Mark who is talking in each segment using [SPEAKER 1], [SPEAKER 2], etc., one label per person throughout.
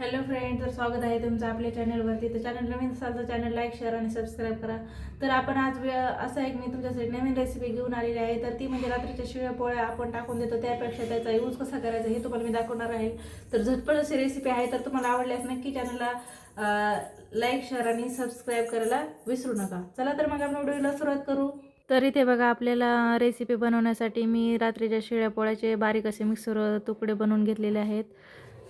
[SPEAKER 1] Hello friend तर स्वागत आहे तुमचं आपल्या चॅनलवरती तर चॅनल नवीन असाल तर चॅनल लाईक शेअर आणि सबस्क्राईब करा. तर आपण आज वे- असं एक मी तुमच्यासाठी नवीन रेसिपी घेऊन आलेली आहे. तर ती म्हणजे रात्रीच्या शिव्या पोळ्या आपण टाकून देतो. त्यापेक्षा त्याचा यूज कसा करायचा हे तुम्हाला मी दाखवणार आहे. तर झटपट अशी रेसिपी आहे. तर तुम्हाला आवडल्यास नक्की चॅनलला लाईक शेअर आणि सबस्क्राईब करायला विसरू नका. चला तर मग आपण व्हिडिओला सुरुवात करू. तर इथे बघा आपल्याला रेसिपी बनवण्यासाठी मी रात्रीच्या शिळ्या पोळ्याचे बारीक असे मिक्सर तुकडे बनवून घेतलेले आहेत.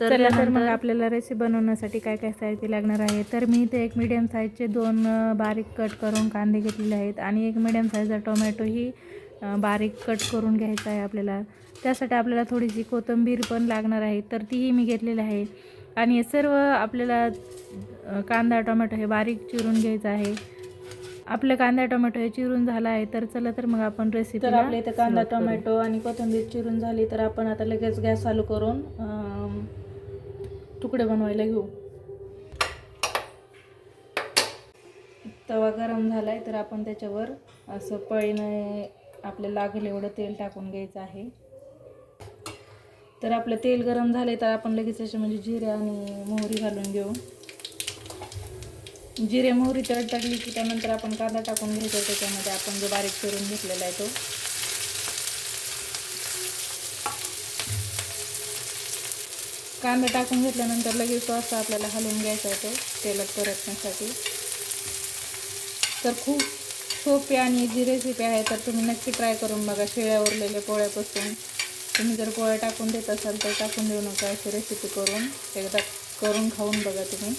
[SPEAKER 1] तर
[SPEAKER 2] चला तर मग आपल्याला रेसिपी बनवण्यासाठी काय काय साहित्य लागणार आहे? तर मी इथे एक मीडियम साईजचे दोन बारीक कट करून कांदे घेतलेले आहेत आणि एक मीडियम साईजचा टोमॅटोही बारीक कट करून घ्यायचा आहे आपल्याला. त्यासाठी आपल्याला थोडीशी कोथिंबीर पण लागणार आहे तर तीही मी घेतलेली आहे. आणि हे सर्व आपल्याला कांदा टोमॅटो हे बारीक चिरून घ्यायचं आहे. आपलं कांदा टोमॅटो हे चिरून झाला आहे तर चला तर मग आपण रेसिपी
[SPEAKER 1] तर आपल्या इथे कांदा टोमॅटो आणि कोथिंबीर चिरून झाली तर आपण आता लगेच गॅस चालू करून तुकडे बनवायला घेऊ. तवा गरम झाला आहे तर आपण त्याच्यावर असं पळीने आपल्याला लागेल एवढं तेल टाकून घ्यायचं आहे. तर आपलं तेल गरम झाले तर आपण लगेच त्याच्या म्हणजे जिरे आणि मोहरी घालून घेऊ. जिरे मोहरी टाकली की त्यानंतर आपण कांदा टाकून घ्यायचा त्याच्यामध्ये आपण जो बारीक करून घेतलेला आहे तो. कांदा टाकून घेतल्यानंतर लगेच तो असा आपल्याला हलवून घ्यायचा आहे तो तेलात परतण्यासाठी. तर खूप सोपी आणि जी रेसिपी आहे तर तुम्ही नक्की ट्राय करून बघा शिळ्या उरलेल्या पोळ्यापासून. तुम्ही जर पोळ्या टाकून देत असाल तर टाकून देऊ नका अशी रेसिपी करून. एकदा करून खाऊन बघा तुम्ही.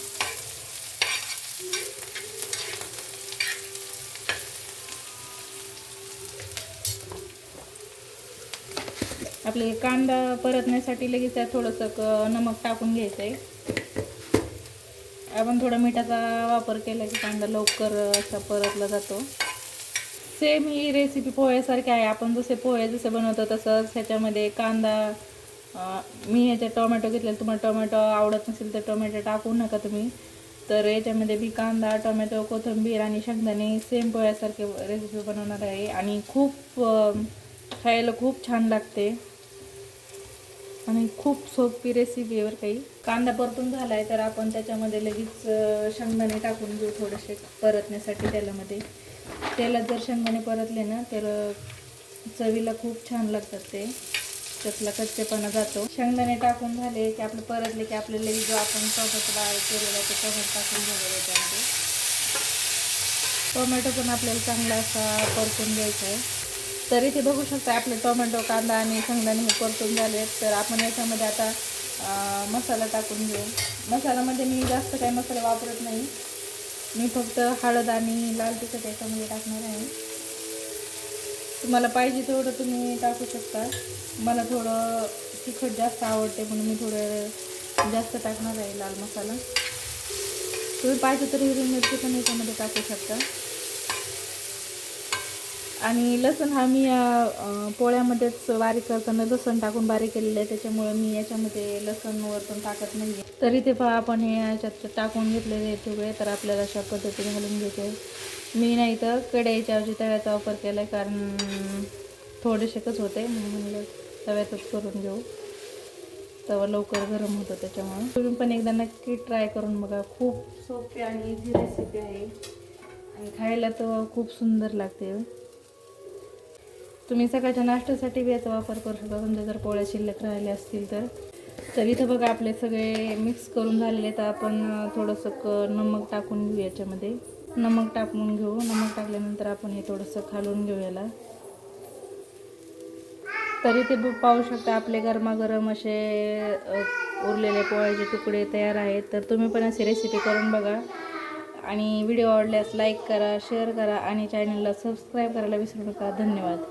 [SPEAKER 1] आपले कांदा परतण्यासाठी लगेच त्यात थोडंसं क नमक टाकून घ्यायचं आहे आपण थोडा मिठाचा वापर केला की कांदा लवकर असा परतला जातो. सेम ही रेसिपी पोह्यासारखी आहे. आपण जसे पोहे जसे बनवतो तसंच ह्याच्यामध्ये कांदा मी ह्याच्यात टोमॅटो घेतलेला. तुम्हाला टोमॅटो आवडत नसेल तर टोमॅटो टाकू नका तुम्ही. तर याच्यामध्ये मी कांदा टोमॅटो कोथिंबीर आणि शेंगदाणे सेम पोह्यासारखे रेसिपी बनवणार आहे. आणि खूप खायला खूप छान लागते. आणि खूप सोपी रेसिपी आहे बरं काही कांदा परतून झाला आहे तर आपण त्याच्यामध्ये लगेच शेंगदाणे टाकून घेऊ थोडेसे परतण्यासाठी तेलामध्ये. तेलात जर शेंगदाणे परतले ना तर चवीला खूप छान लागतात ते. त्यातला कच्चेपणा जातो. शेंगदाणे टाकून झाले की आपलं परतले की आपल्याला लगेच जो आपण टोमॅटो बारीक केलेला आहे तो टोमॅटो टाकून घ्यायला त्यामध्ये. टोमॅटो पण आपल्याला चांगला असा परतून घ्यायचा आहे. तर इथे बघू शकता आपले टोमॅटो कांदा आणि शेंगदाणे हे परतून झाले तर आपण याच्यामध्ये आता मसाला टाकून घेऊ. मसाल्यामध्ये मी जास्त काही मसाला वापरत नाही. मी फक्त हळद आणि लाल तिखट याच्यामध्ये टाकणार आहे. तुम्हाला पाहिजे तेवढं तुम्ही टाकू शकता. मला थोडं तिखट जास्त आवडते म्हणून मी थोडं जास्त टाकणार आहे लाल मसाला. तुम्ही पाहिजे तर हिरवी मिरची पण याच्यामध्ये टाकू शकता. आणि लसण हा मी पोळ्यामध्येच बारीक करताना लसण टाकून बारीक केलेलं आहे. त्याच्यामुळे मी याच्यामध्ये लसण वरतून टाकत नाही आहे तरी ते पहा आपण हे याच्यात टाकून घेतलेले आहेत सगळे तर आपल्याला अशा पद्धतीने घालून घ्यायचे मी नाही तर कढईच्या ऐवजी तव्याचा वापर केला आहे कारण थोडेसेकच होते म्हणलं तव्यातच करून घेऊ. तवा लवकर गरम होतं त्याच्यामुळे. तुम्ही पण एकदा नक्की ट्राय करून बघा खूप सोपी आणि इझी रेसिपी आहे. आणि खायला तर खूप सुंदर लागते. तुम्ही सकाळच्या नाश्त्यासाठी बी याचा वापर करू शकता. तुमच्या जर पोळ्या शिल्लक राहिल्या असतील तर. तर इथं बघा आपले सगळे मिक्स करून झालेले तर आपण थोडंसं क नमक टाकून घेऊ याच्यामध्ये. नमक टाकून घेऊ. नमक टाकल्यानंतर आपण हे थोडंसं खालून घेऊ याला. तरी ते पाहू शकता आपले गरमागरम असे उरलेले पोळ्याचे तुकडे तयार आहेत. तर तुम्ही पण अशी रेसिपी करून बघा. आणि व्हिडिओ आवडल्यास लाईक करा शेअर करा आणि चॅनलला सबस्क्राईब करायला विसरू नका. धन्यवाद.